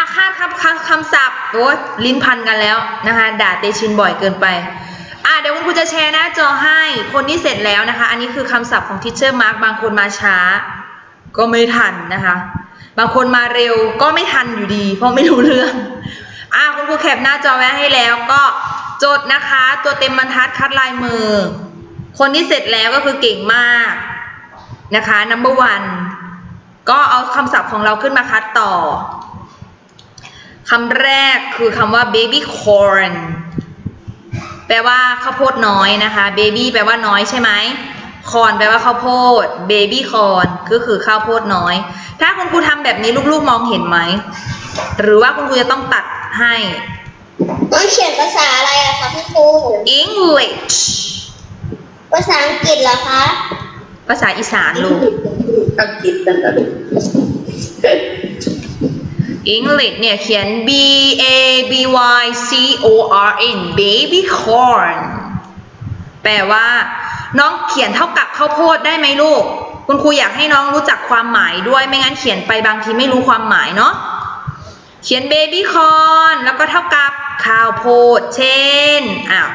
อะคาดคำคำคำศัพท์โอ้ยลิ้นพันกันแล้วนะคะ ด่าเตชินบ่อยเกินไป อะเดี๋ยวคุณครูจะแชร์หน้าจอให้ คนที่เสร็จแล้วนะคะ อันนี้คือคำศัพท์ของทิเชอร์มาร์กบางคนมาช้า ก็ไม่ทันนะคะ บางคนมาเร็วก็ไม่ทันอยู่ดี เพราะไม่รู้เรื่อง อะคุณครูแคปหน้าจอไว้ให้แล้วก็จดนะคะ ตัวเต็มบรรทัดคัดลายมือ คนที่เสร็จแล้วก็คือเก่งมากนะคะ number one ก็เอาคำศัพท์ของเราขึ้นมาคัดต่อ คำแรกคือคำว่า baby corn แปลว่าข้าวโพดน้อยนะคะ baby แปลว่าน้อยใช่ไหม corn แปลว่าข้าวโพด baby corn ก็คือข้าวโพดน้อย ถ้าคุณครูทำแบบนี้ลูกๆมองเห็นไหม หรือว่าคุณครูจะต้องตัดให้ต้องเขียนภาษาอะไรอะคะพี่ครู English ภาษาอังกฤษเหรอคะ ภาษาอีสานลูกอังกฤษนั่นแหละลูก English เนี่ยเขียน B A B Y C O R N baby corn แปลว่า น้องเขียนเท่ากับข้าวโพดได้ไหมลูก คุณครูอยากให้น้องรู้จักความหมายด้วย ไม่งั้นเขียนไปบางทีไม่รู้ความหมายเนาะ เขียน baby corn แล้วก็เท่ากับข้าวโพด เช่น อ้าว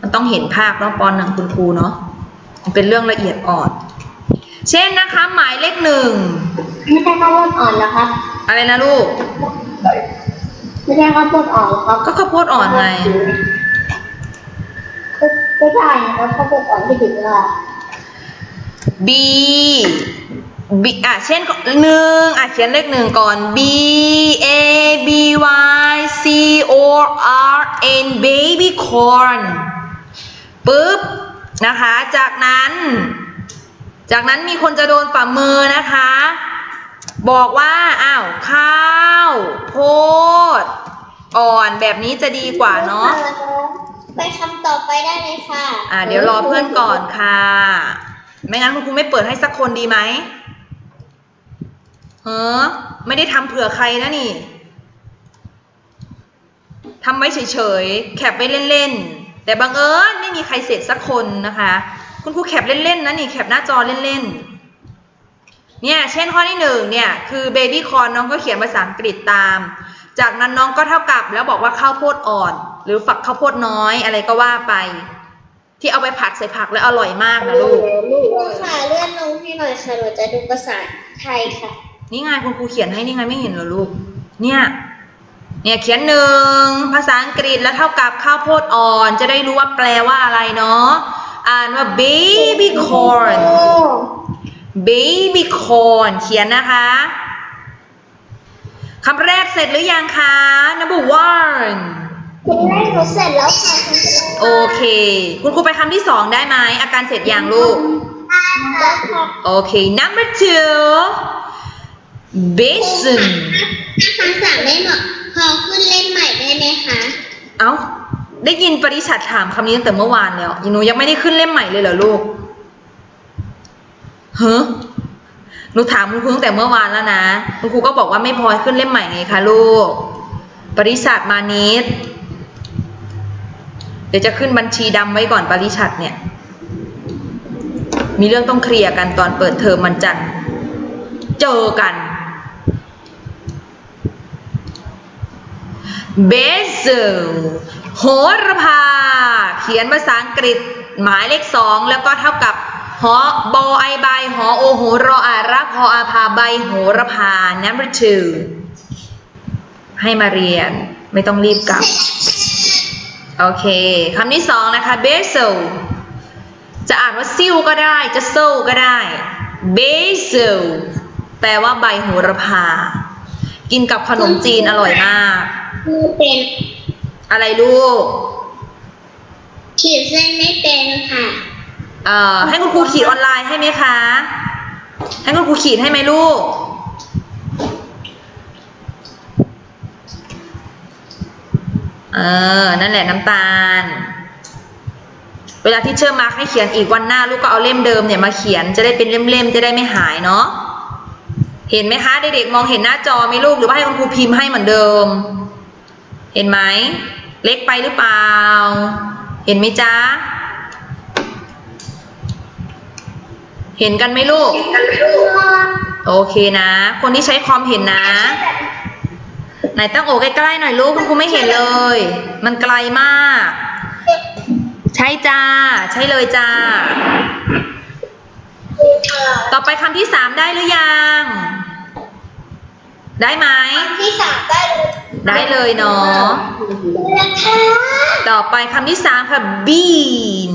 มันต้องเห็นภาพเนาะปอนหนึ่งคุณครูเนาะ เป็นเรื่องละเอียดอ่อน เช่นนะคะ หมายเลขหนึ่งไม่ใช่ข้าวโพดอ่อนเหรอครับ อะไรนะลูก ไม่ใช่ข้าวโพดอ่อนเหรอครับก็ข้าวโพดอ่อนไง ไม่ใช่นะครับข้าวโพดอ่อนที่ถึงว่า B B อะเช่นหนึ่งอะเขียนเลขหนึ่งก่อน B A B Y C O R N baby corn ปึ๊บนะคะ จากนั้น จากนั้นมีคนจะโดนฝ่ามือนะคะ บอกว่าอ้าวข้าวโพดอ่อนแบบนี้จะดีกว่าเนาะไปคำต่อไปได้เลยค่ะ อ่าเดี๋ยวรอเพื่อนก่อนค่ะ ไม่งั้นคุณครูไม่เปิดให้สักคนดีไหมเฮ้อไม่ได้ทำเผื่อใครนะนี่ทำไว้เฉยๆ แคปไว้เล่นๆ แต่บังเอิญไม่มีใครเสร็จสักคนนะคะ คุณครูแคปเล่นๆนะนี่แคปหน้าจอเล่นๆ เนี่ยเช่นข้อที่หนึ่งเนี่ยคือเบบี้คอนน้องก็เขียนภาษาอังกฤษตาม จากนั้นน้องก็เท่ากับแล้วบอกว่าข้าวโพดอ่อน หรือฝักข้าวโพดน้อยอะไรก็ว่าไป ที่เอาไปผัดใส่ผักแล้วอร่อยมากนะลูกครูค่ะเลื่อนลงให้หน่อยค่ะหนูจะดูภาษาไทยค่ะ นี่ไงคุณครูเขียนให้นี่ไงไม่เห็นเหรอลูก เนี่ยเนี่ยเขียนหนึ่งภาษาอังกฤษแล้วเท่ากับข้าวโพดอ่อน จะได้รู้ว่าแปลว่าอะไรเนาะ อ่านว่า baby corn baby corn เขียนนะคะคำแรกเสร็จหรือยังคะ number one คุณแรกหนูเสร็จแล้วค่ะคุณครูโอเค คุณครูไปคำที่สองได้ไหมอาการเสร็จยังลูกแล้วค่ะโอเค number two basin คำสั่งได้หมดพอขึ้นเล่นใหม่ได้ไหมคะ เอ้า ได้ยินปริชัดถามคำนี้ตั้งแต่เมื่อวานแล้วหนูยังไม่ได้ขึ้นเล่มใหม่เลยเหรอลูกเฮ้หนูถามคุณครูตั้งแต่เมื่อวานแล้วนะคุณครูก็บอกว่าไม่พอขึ้นเล่มใหม่ไงคะลูก ปริชัดมานิดเดี๋ยวจะขึ้นบัญชีดำไว้ก่อนปริชัดเนี่ย มีเรื่องต้องเคลียร์กันตอนเปิดเทอมมันจันเจอกัน เบสโหระพา เขียนภาษาอังกฤษหมายเลขสองแล้วก็เท่ากับหอบอไอใบหอโอโหรออารักหออาพาใบโหระพา number two ให้มาเรียนไม่ต้องรีบกลับ โอเคคำที่สองนะคะ basil จะอ่านว่าซิลก็ได้จะโซก็ได้ basil แปลว่าใบโหระพา กินกับขนมจีนอร่อยมาก คือเป็นอะไรลูกขีดเส้นไม่เป็นค่ะเอ่อให้คุณครูขีดออนไลน์ให้ไหมคะ ให้คุณครูขีดให้ไหมลูก เออ นั่นแหละน้ำตาล เวลาที่เชื่อมาร์คให้เขียนอีกวันหน้าลูกก็เอาเล่มเดิมเนี่ยมาเขียนจะได้เป็นเล่มๆจะได้ไม่หายเนาะ เห็นไหมคะเด็กๆมองเห็นหน้าจอไหมลูกหรือว่าให้คุณครูพิมพ์ให้เหมือนเดิม เห็นไหม เล็กไปหรือเปล่า เห็นไหมจ๊ะ เห็นกันไหมลูก โอเคนะ คนที่ใช้คอมเห็นนะ ไหนตั้งโอใกล้ๆหน่อยลูกคุณครูไม่เห็นเลย มันไกลมาก ใช่จ้า ใช่เลยจ้า ต่อไปคำที่สามได้หรือยัง ได้ไหมคำที่สามได้ ได้เลยเนาะราคาต่อไปคำที่สามค่ะ bean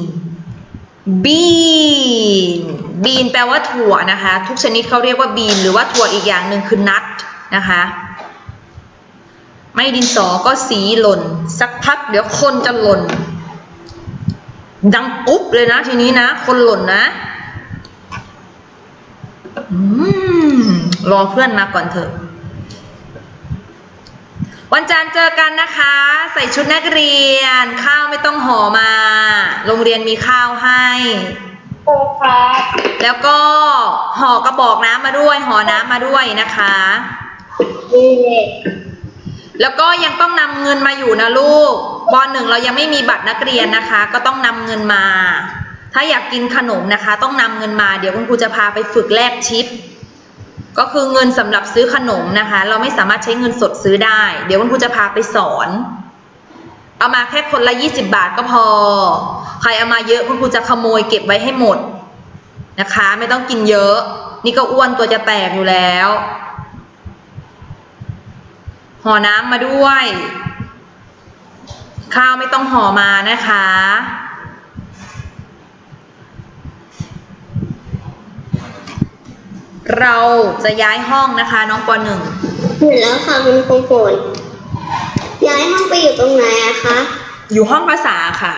bean bean แปลว่าถั่วนะคะ ทุกชนิดเขาเรียกว่า bean หรือว่าถั่วอีกอย่างหนึ่งคือ nut นะคะ ไม่ดินสอก็สีหล่น สักพักเดี๋ยวคนจะหล่น ดังปุ๊บเลยนะทีนี้นะ คนหล่นนะอืมรอเพื่อนมาก่อนเถอะ วันจันทร์เจอกันนะคะ ใส่ชุดนักเรียน ข้าวไม่ต้องห่อมา โรงเรียนมีข้าวให้โอครับแล้วก็ห่อกระบอกน้ำมาด้วยห่อน้ำมาด้วยนะคะเย่แล้วก็ยังต้องนำเงินมาอยู่นะลูกปหนึ่งเรายังไม่มีบัตรนักเรียนนะคะ ก็ต้องนำเงินมา ถ้าอยากกินขนมนะคะ ต้องนำเงินมา เดี๋ยวคุณครูจะพาไปฝึกแลกชิป ก็คือเงินสำหรับซื้อขนมนะคะ เราไม่สามารถใช้เงินสดซื้อได้ เดี๋ยวคุณครูจะพาไปสอน เอามาแค่คนละ 20 บาทก็พอ ใครเอามาเยอะคุณครูจะขโมยเก็บไว้ให้หมดนะคะ ไม่ต้องกินเยอะ นี่ก็อ้วนตัวจะแตกอยู่แล้วห่อน้ำมาด้วย ข้าวไม่ต้องห่อมานะคะ เราจะย้ายห้องนะคะน้องปหนึ่งเห็นแล้วค่ะคุณครูฝนย้ายห้องไปอยู่ตรงไหนอะคะอยู่ห้องภาษาค่ะ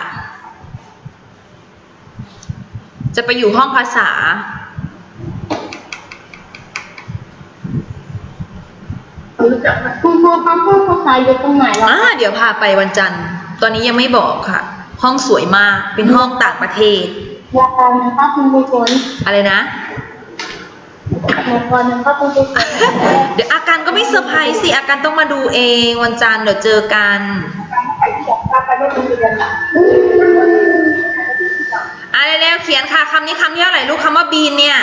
จะไปอยู่ห้องภาษารู้จักไหมคุณครูคะห้องภาษาอยู่ตรงไหนล่ะอ่าเดี๋ยวพาไปวันจันทร์ ตอนนี้ยังไม่บอกค่ะ ห้องสวยมาก เป็นห้องต่างประเทศอยากการนะคะคุณครูฝนอะไรนะ อยากการนะคะคุณครูฝนเดี๋ยวอาการก็ไม่เซอร์ไพรส์สิอาการต้องมาดูเองวันจันทร์เดี๋ยวเจอกันอะไรแล้วเขียนค่ะคำนี้คำที่เท่าไหร่ลูกคำว่าบีนเนี่ย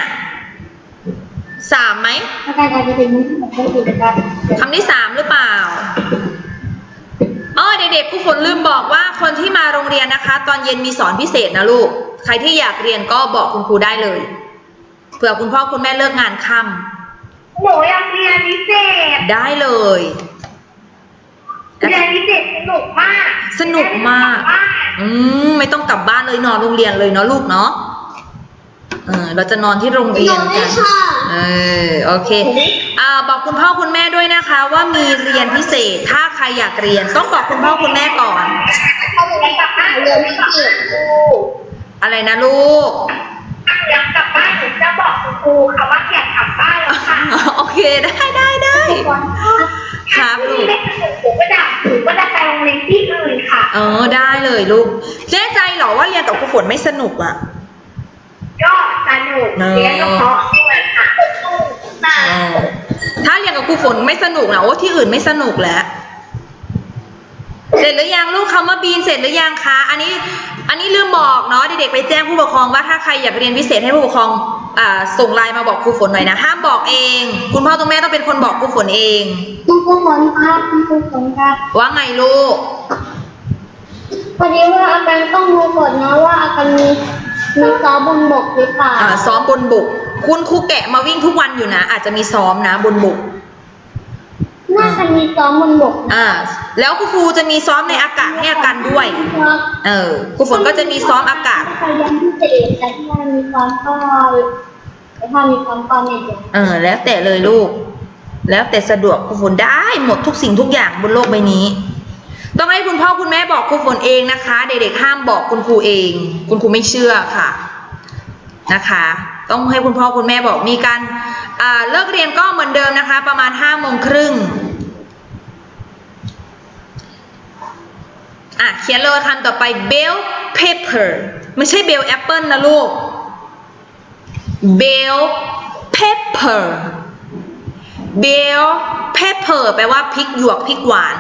สามไหมอาจารอาจจะเป็นมุ้งที่ผมไม่ถูกนะครับคำที่สามหรือเปล่าอ๋อเด็กๆครูฝนลืมบอกว่าคนที่มาโรงเรียนนะคะ ตอนเย็นมีสอนพิเศษนะลูก ใครที่อยากเรียนก็บอกคุณครูได้เลย เผื่อคุณพ่อคุณแม่เลิกงานค่หนูอยากเรียนพิเศษำได้เลย เรียนพิเศษสนุกมากสนุกมากอืมไม่ต้องกลับบ้านเลยนอนโรงเรียนเลยเนาะลูกเนาะเออเราจะนอนที่โรงเรียนกัน เออโอเคอ่าบอกคุณพ่อคุณแม่ด้วยนะคะ ว่ามีเรียนพิเศษ ถ้าใครอยากเรียนต้องบอกคุณพ่อคุณแม่ก่อน เขาจะได้กลับบ้านเรียนพิเศษครูอะไรนะลูกอ ยากกลับบ้านหนูจะบอกคุณครูค่ะว่าอยากกลับบ้านแล้วค่ะโอเคได้ได้ได้ครับลูกไม่สนุกหนูก็จะหนูก็จะไปโรงเรียนที่อื่นค่ะเออได้เลยลูกแน่ใจเหรอว่าเรียนกับครูฝนไม่สนุกอะก็สนุกเนอะเรียนก็เพราะด้วยค่ะแต่อ๋อถ้าเรียนกับครูฝนไม่สนุกนะโอ้ที่อื่นไม่สนุกแล้ว เสร็จหรือยังลูกคำว่าบีนเสร็จหรือยังคะอันนี้อันนี้ลืมบอกเนาะเด็กๆไปแจ้งผู้ปกครองว่าถ้าใครอยากเรียนพิเศษให้ผู้ปกครองอ่าส่งไลน์มาบอกครูฝนหน่อยนะห้ามบอกเอง คุณพ่อคุณแม่ต้องเป็นคนบอกครูฝนเองคุณครูฝนครับคุณครูฝนครับว่าไงลูกพอดีว่าอาการต้องรู้ก่อนนะว่าอาการมีมีซ้อมบนบกหรือเปล่าอ่าซ้อมบนบก คุณครูแกะมาวิ่งทุกวันอยู่นะ อาจจะมีซ้อมนะบนบก น่าจะมีซ้อมบนบกนะอ่าแล้วครูครูจะมีซ้อมในอากาศให้อาการด้วย ครับเออครูฝนก็จะมีซ้อมอากาศ พยายามพิเศษแต่ที่มันมีความก็แต่ถ้ามีความก็ไม่เยอะเออ แล้วแต่เลยลูก แล้วแต่สะดวกครูฝนได้หมดทุกสิ่งทุกอย่างบนโลกใบนี้ ต้องให้คุณพ่อคุณแม่บอกครูฝนเองนะคะ เด็กๆห้ามบอกคุณครูเอง คุณครูไม่เชื่อค่ะ นะคะ ต้องให้คุณพ่อคุณแม่บอกมีการเลิกเรียนก็เหมือนเดิมนะคะ ประมาณห้าโมงครึ่งอะเขียนเลยคำต่อไป bell pepper ไม่ใช่ bell apple นะลูก bell pepper bell pepper แปลว่าพริกหยวกพริกหวาน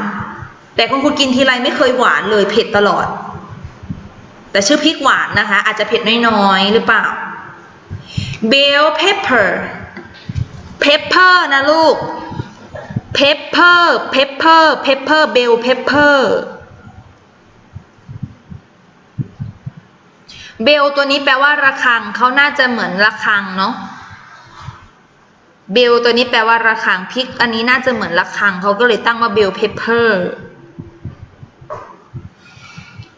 แต่คุณครูกินทีไรไม่เคยหวานเลยเผ็ดตลอด แต่ชื่อพริกหวานนะคะ อาจจะเผ็ดน้อยๆ หรือเปล่า bell pepper pepper นะลูก pepper pepper pepper bell pepper เบลตัวนี้แปลว่าระฆังเขาน่าจะเหมือนระฆังเนาะเบลตัวนี้แปลว่าระฆังพริก อันนี้น่าจะเหมือนระฆังเขาก็เลยตั้งว่าเบลเพเปอร์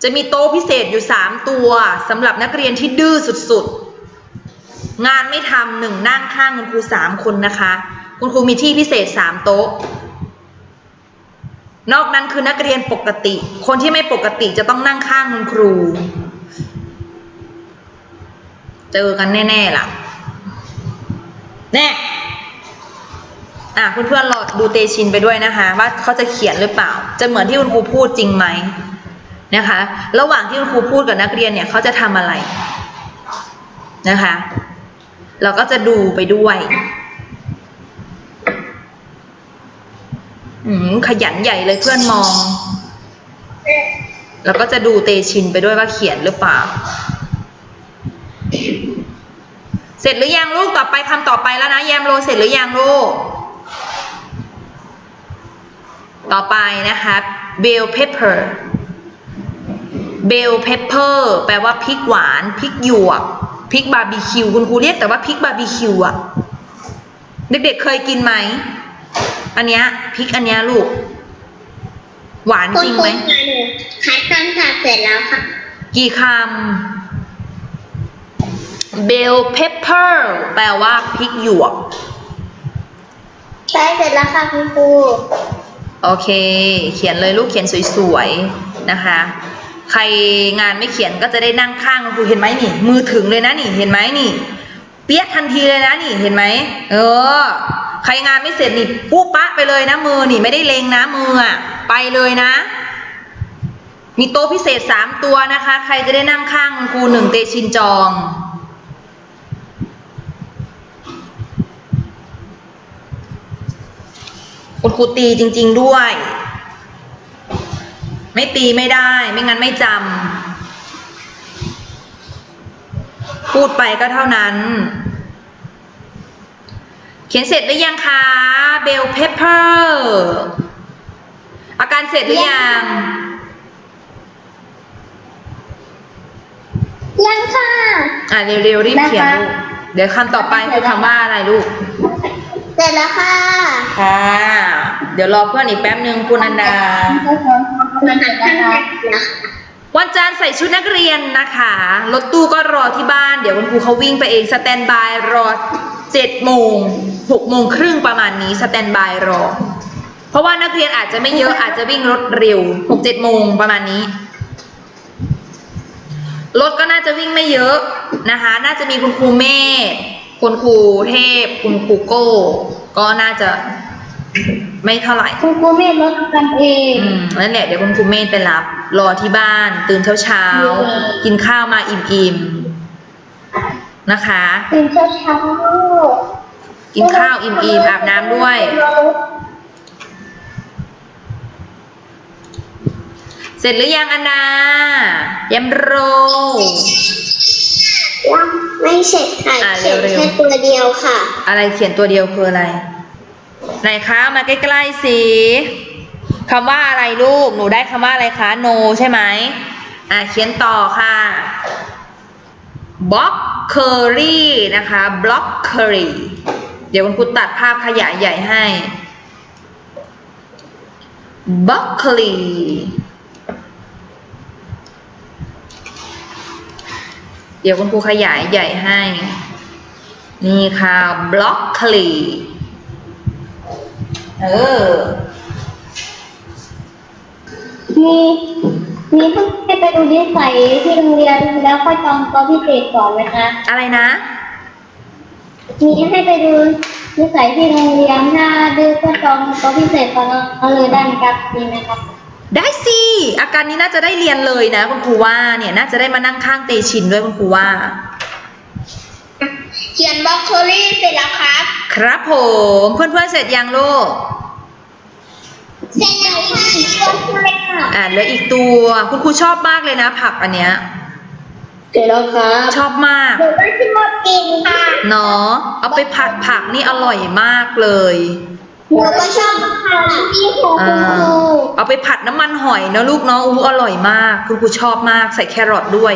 จะมีโต๊ะพิเศษอยู่สามตัวสำหรับนักเรียนที่ดื้อสุดๆ งานไม่ทำหนึ่งนั่งข้างคุณครูสามคนนะคะ คุณครูมีที่พิเศษสามโต๊ะ นอกนั้นคือนักเรียนปกติ คนที่ไม่ปกติจะต้องนั่งข้างคุณครู เจอกันแน่ๆล่ะ แน่อะเพื่อนๆรอดูเตชินไปด้วยนะคะ ว่าเขาจะเขียนหรือเปล่า จะเหมือนที่คุณครูพูดจริงไหมนะคะ ระหว่างที่คุณครูพูดกับนักเรียนเนี่ยเขาจะทำอะไรนะคะ เราก็จะดูไปด้วยขยันใหญ่เลยเพื่อนมอง แล้วก็จะดูเตชินไปด้วยว่าเขียนหรือเปล่า เสร็จหรือยังลูกต่อไปคำต่อไปแล้วนะ แยมโลเสร็จหรือยังลูก ต่อไปนะคะ bell pepper bell pepper แปลว่าพริกหวานพริกหยวก พริกบาร์บีคิวคุณครูเรียกแต่ว่าพริกบาร์บีคิวอะเด็กๆเคยกินไหม อันเนี้ยพริกอันเนี้ยลูก หวานจริงไหมคัดคำศัพท์เสร็จแล้วค่ะ กี่คำ bell pepper แปลว่าพริกหยวกใช้เสร็จแล้วค่ะคุณครูโอเค เขียนเลยลูกเขียนสวยๆ นะคะ ใครงานไม่เขียนก็จะได้นั่งข้างคุณครูเห็นไหมนี่ มือถึงเลยนะนี่เห็นไหมนี่ เปียกทันทีเลยนะนี่เห็นไหมเออ ใครงานไม่เสร็จนี่ปุ๊บปะไปเลยนะมือนี่ไม่ได้เลงนะมืออะไปเลยนะ มีโต๊ะพิเศษสามตัวนะคะ ใครจะได้นั่งข้างคุณครูหนึ่งเตชินจองคุณครูตีจริง ๆด้วย ไม่ตีไม่ได้ ไม่งั้นไม่จำพูดไปก็เท่านั้น เขียนเสร็จหรือยังคะเบลเพปเปอร์อาการเสร็จหรือยังยังค่ะ อะเร็วๆรีบเขียนนะคะลูก เดี๋ยวคำต่อไปคือคำว่าอะไรลูก เสร็จแล้วค่ะ ค่ะ เดี๋ยวรอเพื่อนอีกแป๊บหนึ่งคุณอันดา มันหันกันนะคะวันจันทร์ใส่ชุดนักเรียนนะคะ รถตู้ก็รอที่บ้าน เดี๋ยวคุณครูเขาวิ่งไปเองสแตนบายรอเจ็ดโมงหกโมงครึ่งประมาณนี้สแตนบายรอ เพราะว่านักเรียนอาจจะไม่เยอะอาจจะวิ่งรถเร็วหกเจ็ดโมงประมาณนี้ รถก็น่าจะวิ่งไม่เยอะนะคะ น่าจะมีคุณครูเมธคุณครูเทพ คุณครูโก้ ก็น่าจะ ไม่เท่าไหร่คุณครูไม่ลดกันเองอืมนั่นแหละเดี๋ยวคุณครูเมธไปรับ รอที่บ้าน ตื่นเช้าเช้าๆกินข้าวมาอิ่มๆนะคะ ตื่นเช้าเช้ากินข้าวอิ่มๆอาบน้ำด้วย เสร็จหรือยังอันดายำโร ยังไม่เสร็จค่ะอะเขียนเร็วๆ แค่ตัวเดียวค่ะ อะไรเขียนตัวเดียวคืออะไร ไหนคะมาใกล้ๆสิคำว่าอะไรลูก หนูได้คำว่าอะไรคะ no ใช่ไหมอะเขียนต่อค่ะ block curry นะคะ block curry เดี๋ยวคุณครูตัดภาพขยายใหญ่ให้ broccoli เดี๋ยวคุณครูขยายใหญ่ให้ นี่ค่ะ broccoli เออ มีมีต้องให้ไปดูนิสัยที่โรงเรียนแล้วค่อยจองโต๊ะพิเศษก่อนไหมคะอะไรนะ มีให้ไปดูนิสัยที่โรงเรียนหน้าดื้อก็จองโต๊ะพิเศษก่อนเอาเลยได้ไหมครับดีไหมครับ ได้สิ อาการนี้น่าจะได้เรียนเลยนะคุณครูว่าเนี่ยน่าจะได้มานั่งข้างเตชินด้วยคุณครูว่า เขียนบล็อกโคลี่เสร็จแล้วครับ ครับผมเพื่อนๆเสร็จยังลูกเสร็จแล้วค่ะอีกตัวเลยค่ะอ่าเหลืออีกตัวคุณครูชอบมากเลยนะ ผักอันเนี้ยเสร็จแล้วครับชอบมากหนูก็ชิมดกินค่ะเนาะเอาไปผัดผักนี่อร่อยมากเลยหนูก็ชอบค่ะพี่ครูอ่คุณครูาเอาไปผัดน้ำมันหอยนะลูกเนาะอู้อร่อยมาก คุณครูชอบมากใส่แครอทด้วย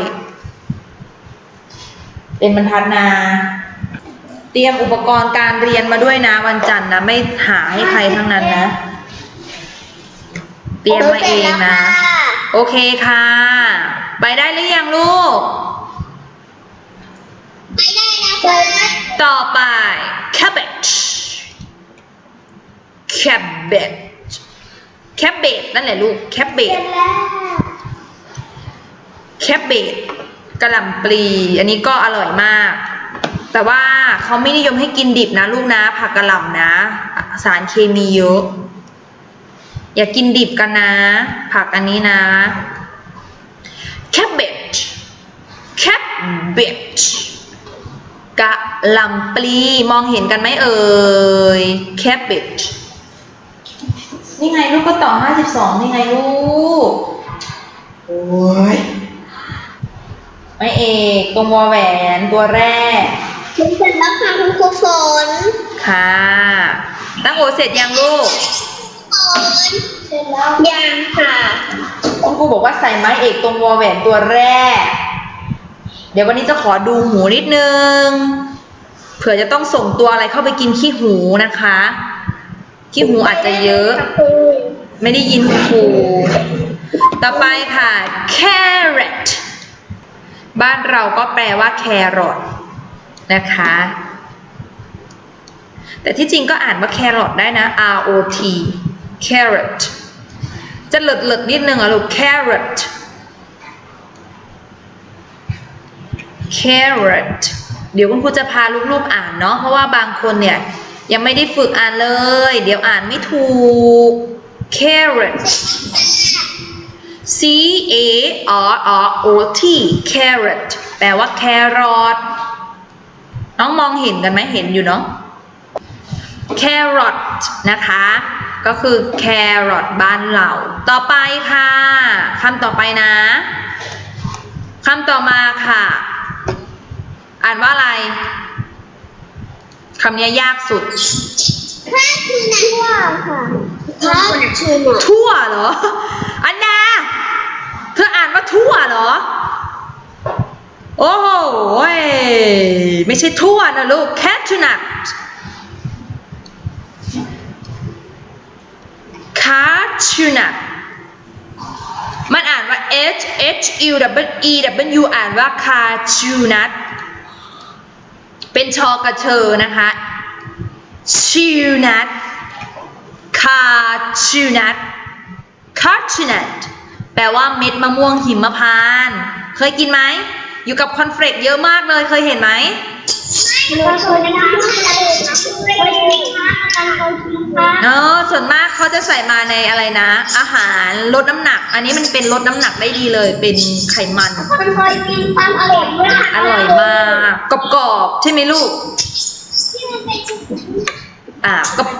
เป็นบรรทัดนา เตรียมอุปกรณ์การเรียนมาด้วยนะวันจันทร์นะ ไม่หาให้ใครทั้งนั้นนะ เตรียมมาเองนะ โอเคค่ะ ไปได้หรือยังลูก ไปได้นะเปิดนะต่อไป cabbage cabbage cabbage นั่นแหละลูกเสร็ cabbage จแล้วแคบเบดกระหล่ำปลี อันนี้ก็อร่อยมาก แต่ว่าเขาไม่นิยมให้กินดิบนะลูกนะ ผักกระหล่ำนะ สารเคมีเยอะ อย่ากินดิบกันนะ ผักอันนี้นะแคบเบดแคบเบดกระหล่ำปลีมองเห็นกันไหมเอ่ยแคบเบดนี่ไงลูกก็ต่อ52นี่ไงลูก โอ้ยไม่เอกตรงวอแหวนตัวแรก รูฝนค่ะ ตั้งโอเสร็จยังลูก ฝนเสร็จแล้วยังค่ะคุณครูบอกว่าใส่ไม้เอกตรงวอแหวนตัวแรก เดี๋ยววันนี้จะขอดูหูนิดนึง เผื่อจะต้องส่งตัวอะไรเข้าไปกินขี้หูนะคะ ขี้หูอาจจะเยอะ ไม่ได้ยินคุณครู ต่อไปค่ะ carrot บ้านเราก็แปลว่าแครอทนะคะ แต่ที่จริงก็อ่านว่าแครอทได้นะ R O T carrot จะหลดหลดๆนิดนึงอะลูก carrot carrot เดี๋ยวคุณครูจะพาลูกๆอ่านเนาะ เพราะว่าบางคนเนี่ย ยังไม่ได้ฝึกอ่านเลย เดี๋ยวอ่านไม่ถูก carrot C A R R O T carrot แปลว่าแครอทน้องมองเห็นกันไหมเห็นอยู่เนาะ carrot นะคะ ก็คือ carrot บ้านเรา ต่อไปค่ะคำต่อไปนะคำต่อมาค่ะ อ่านว่าอะไรคำนี้ยากสุดถ้าคือไหนว่าค่ะถ้าคือไหนทั่วเหรอ อันดา เธออ่านว่าทั่วเหรอ โอ้โหยไม่ใช่ทั่วนะลูก cashewnut cashewnut มันอ่านว่า h h u w e w อ่านว่า cashewnut เป็นชอกระเชอนะคะ chewnut คาชูนัทคาชูนัทแปลว่าเม็ดมะม่วงหิมพานต์เคยกินไหม อยู่กับคอนเฟลกเยอะมากเลยเคยเห็นไหมหนูเคยได้ยินเลยนะเคยได้ยินค่ะการเอาจริงค่ะเออส่วนมากเขาจะใส่มาในอะไรนะ อาหารลดน้ำหนัก อันนี้มันเป็นลดน้ำหนักได้ดีเลย เป็นไขมันมันเคยกินความอร่อยด้วยค่ะอร่อยมากกรอบๆใช่ไหมลูกที่มันเป็นอ่า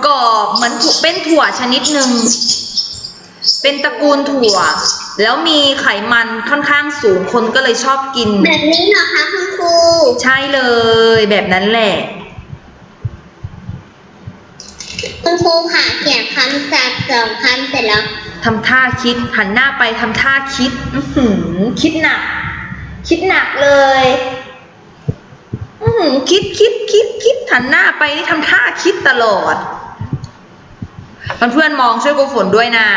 กรอบๆเหมือนถั่วเป็นถั่วชนิดหนึ่งเป็นตระกูลถั่ว แล้วมีไขมันค่อนข้างสูงคนก็เลยชอบกิน แบบนี้เหรอคะคุณครูใช่เลยแบบนั้นแหละ คุณครูค่ะเขียนคำศัพท์สองคำเสร็จแล้วทำท่าคิดหันหน้าไปทำท่าคิด อื้อหือคิดหนัก คิดหนักเลย อื้อหือคิดคิดคิดคิดหันหน้าไปนี่ทำท่าคิดตลอดเพื่อนๆมองช่วยกูฝนด้วยนะ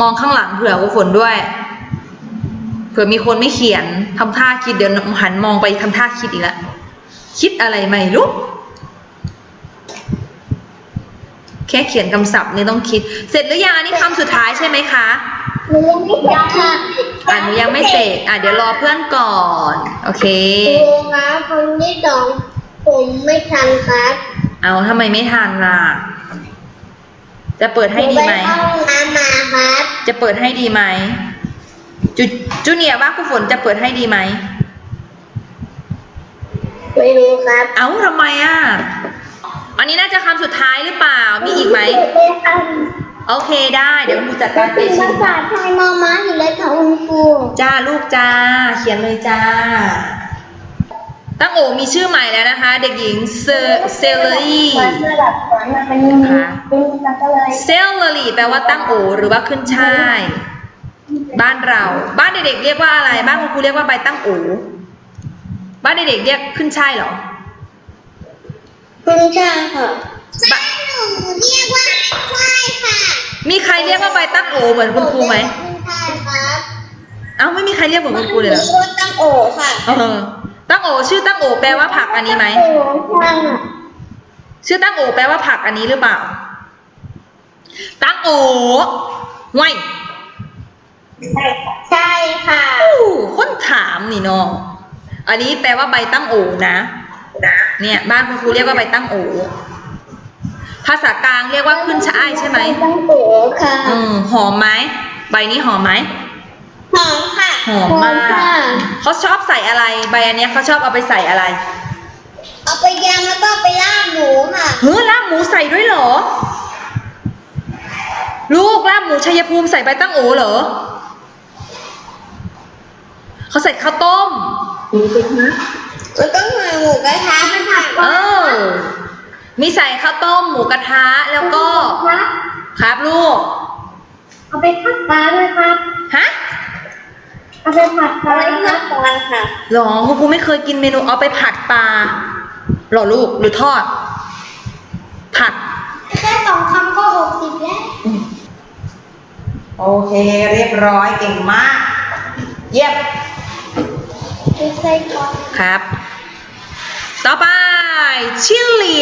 มองข้างหลังเผื่อกูฝนด้วย เผื่อมีคนไม่เขียนทำท่าคิดเดี๋ยวหันมองไปทำท่าคิดอีกแล้วคิดอะไรไม่รู้แค่เขียนคำศัพท์นี่ต้องคิด เสร็จหรือยังอันนี้คำสุดท้ายใช่ไหมคะหนูยังไม่เสร็จค่ะอ่านหนูยังไม่เสร็จอะเดี๋ยวรอเพื่อนก่อน โอเคครูครับคนที่สองผมไม่ทันครับ เอาทำไมไม่ทันล่ะ จะเปิดให้ดีไหมนูปเข้าห้องน้ำมาครับจะเปิดให้ดีไหมจูจูเนียร์ว่าครูฝนจะเปิดให้ดีไหมไม่รู้ครับ เอ้าทำไมอะ อันนี้น่าจะคำสุดท้ายหรือเปล่า มีอีกไหม โอเคได้ เดี๋ยวครูจัดการไปเป็นชิภามษาไทยมอม้าอยู่เลยค่ะคุณครูจ้าลูกจ้า เขียนเลยจ้า ตั้งโอมีชื่อใหม่แล้วนะคะ เด็กหญิงเซเซเลอรี่มันระดับสวนมันเป็นมีเป็นมันก็เลยเซลเลอรี่แปลว่าตั้งโอหรือว่าขึ้นช่าย บ้านเรา บ้านเด็กๆเรียกว่าอะไร บ้านคุณครูเรียกว่าใบตั้งโอบ้านเด็กๆเรียกขึ้นช่ายเหรอคุณช่างค่ะบ้านหนูเรียกว่าใช่ค่ะ มีใครเรียกว่าใบตั้งโอเหมือนคุณครูไหมใช่ครับเอ้าไม่มีใครเรียกเหมือนคุณครูเลยเหรอชื่อตั้งโอค่ะเออ ตั้งโอชื่อตั้งโอแปลว่าผักอันนี้ไหม โอช่างอะชื่อตั้งโอแปลว่าผักอันนี้หรือเปล่า ตั้งโอไว้ใช่ค่ะอู้คนถามนี่น้องอันนี้แปลว่าใบตั้งโอนะ เนี่ย บ้านคุณครูเรียกว่าใบตั้งโอ ภาษากลางเรียกว่าขึ้นช่ายใช่ไหม ตั้งโอค่ะอืมหอมไหม ใบนี้หอมไหม หอมค่ะ หอมมากค่ะ เขาชอบใส่อะไร ใบอันเนี้ยเขาชอบเอาไปใส่อะไรเอาไปยำแล้วก็ไปล่าหมูค่ะเฮ้ยลาบหมูใส่ด้วยเหรอ ลูกลาบหมูชัยภูมิใส่ใบตั้งโอเหรอเขาใส่ข้าวต้ม แล้วก็หมูหมูกระทะมันผักเออ มีใส่ข้าวต้มหมูกระทะแล้วก็ ครับลูก เอาไปผัดปลาด้วยครับ ฮะ เอาไปผัดปลาผัดปลาค่ะหรอคุณครูไม่เคยกินเมนูเอาไปผัดปลาหรอลูกหรือทอด ผัดแค่สองคำก็หกสิบแล้ว โอเค เรียบร้อยเก่งมาก เยี่ยมไม่ใช่ก่อนครับ ต่อไป ชิลลี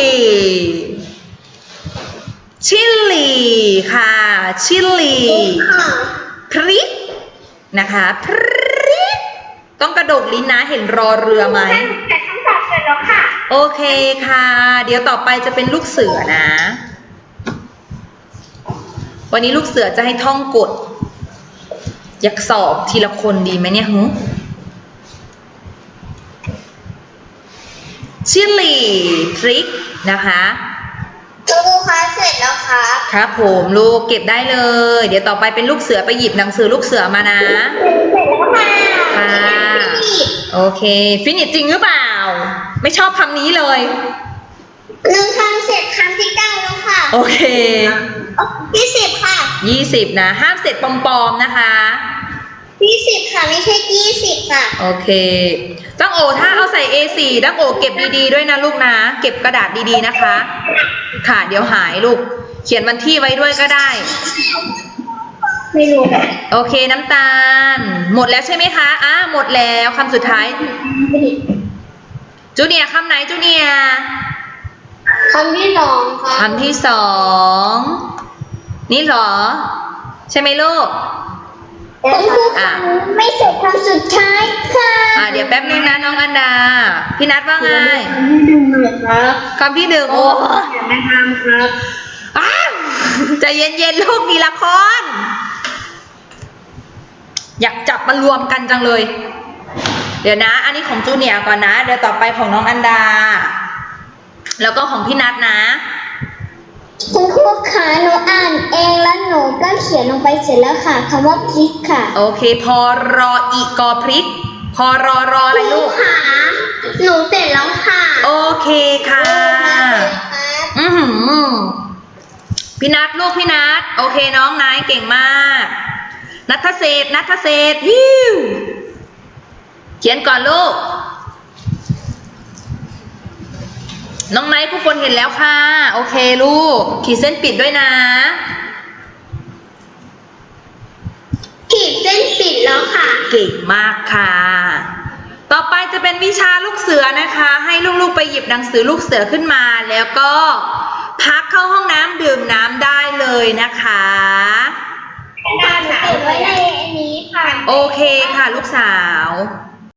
ชิลลีค่ะ ชิลลีค่ะพริกนะคะพริก ต้องกระดกลิ้นนะเห็นรอเรือไหมแต่คำศัพท์เสร็จแล้วค่ะ โอเคค่ะ เดี๋ยวต่อไปจะเป็นลูกเสือนะ วันนี้ลูกเสือจะให้ท่องกฎอยากสอบทีละคนดีไหมเนี่ยฮึชิลลีพริกนะคะครูคะเสร็จแล้วครับครับผมลูกเก็บได้เลย เดี๋ยวต่อไปเป็นลูกเสือไปหยิบหนังสือลูกเสือมานะเสร็จแล้วค่ะ ค่ะโอเค ฟินิชจริงหรือเปล่า ไม่ชอบคำนี้เลย หนึ่งคำเสร็จคำที่เก้าแล้วค่ะโอเคที่สิบค่ะยี่สิบนะ ห้ามเสร็จปลอมๆนะคะที่สิบค่ะไม่ใช่ยี่สิบค่ะ โอเค ตั้งโอถ้าเอาใส่ A4 ตั้งโอเก็บดีๆด้วยนะลูกนะ เก็บกระดาษดีๆนะคะ ค่ะ เดี๋ยวหายลูก เขียนวันที่ไว้ด้วยก็ได้ ไม่รู้โอเคน้ำตาล หมดแล้วใช่ไหมคะอ่าหมดแล้วคำสุดท้ายจูเนียร์คำไหนจูเนียร์คำที่สองค่ะคำที่สองนี่เหรอ ใช่ไหมลูก คุณครูอะ ไม่เสร็จคำสุดท้ายค่ะอ่าเดี๋ยวแป๊บนึงนะน้องอันดา พี่นัทว่าไงที่หนึ่งเลยครับคำที่หนึ่งโอ้เขียนไม่ทำครับอ้าว ใจะเย็นๆลูกมีละคร อยากจับมารวมกันจังเลย เดี๋ยวนะ อันนี้ของจูเนียร์ก่อนนะ เดี๋ยวต่อไปของน้องอันดา แล้วก็ของพี่นัทนะคุณครูคะหนูอ่านเองแล้วหนูก็เขียนลงไปเสร็จแล้วค่ะคำว่าพริกค่ะ โอเค พอรออีกอพริก พอรอรออะไรลูกค่ะหนูเสร็จแล้วค่ะ โอเคค่ะ อือหือ พี่นัทลูกพี่นัทโอเคน้องนายเก่งมาก นัทเศษนัทเศษฮิวเขียนก่อนลูก น้องไนท์ผู้คนเห็นแล้วค่ะ โอเคลูก ขีดเส้นปิดด้วยนะ ขีดเส้นปิดแล้วค่ะ เก่งมากค่ะ ต่อไปจะเป็นวิชาลูกเสือนะคะ ให้ลูกๆไปหยิบหนังสือลูกเสือขึ้นมาแล้วก็ พักเข้าห้องน้ำดื่มน้ำได้เลยนะคะกระดาษหนูเก็บไว้ในอันนี้ค่ะ โอเคค่ะลูกสาวค